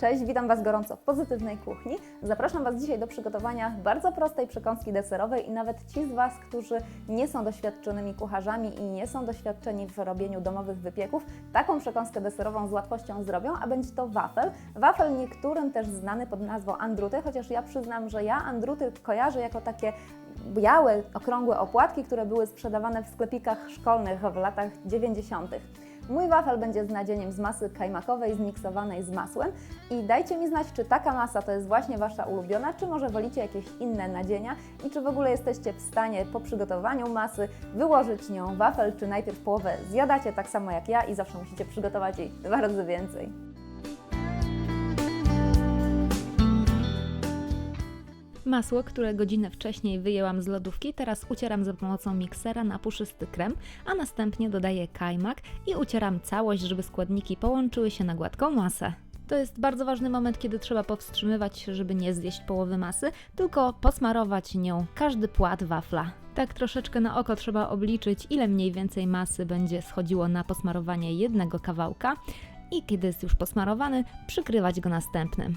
Cześć, witam Was gorąco w Pozytywnej Kuchni. Zapraszam Was dzisiaj do przygotowania bardzo prostej przekąski deserowej i nawet ci z Was, którzy nie są doświadczonymi kucharzami i nie są doświadczeni w robieniu domowych wypieków, taką przekąskę deserową z łatwością zrobią, a będzie to wafel. Wafel niektórym też znany pod nazwą andruty, chociaż ja przyznam, że ja andruty kojarzę jako takie białe, okrągłe opłatki, które były sprzedawane w sklepikach szkolnych w latach 90. Mój wafel będzie z nadzieniem z masy kajmakowej zmiksowanej z masłem i dajcie mi znać, czy taka masa to jest właśnie Wasza ulubiona, czy może wolicie jakieś inne nadzienia i czy w ogóle jesteście w stanie po przygotowaniu masy wyłożyć nią wafel, czy najpierw połowę zjadacie tak samo jak ja i zawsze musicie przygotować jej dwa razy więcej. Masło, które godzinę wcześniej wyjęłam z lodówki, teraz ucieram za pomocą miksera na puszysty krem, a następnie dodaję kajmak i ucieram całość, żeby składniki połączyły się na gładką masę. To jest bardzo ważny moment, kiedy trzeba powstrzymywać się, żeby nie zjeść połowy masy, tylko posmarować nią każdy płat wafla. Tak troszeczkę na oko trzeba obliczyć, ile mniej więcej masy będzie schodziło na posmarowanie jednego kawałka i kiedy jest już posmarowany, przykrywać go następnym.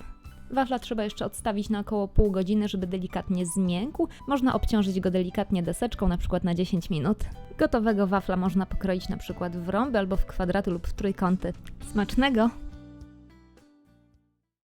Wafla trzeba jeszcze odstawić na około pół godziny, żeby delikatnie zmiękł. Można obciążyć go delikatnie deseczką, na przykład na 10 minut. Gotowego wafla można pokroić na przykład w rąby albo w kwadraty lub w trójkąty. Smacznego!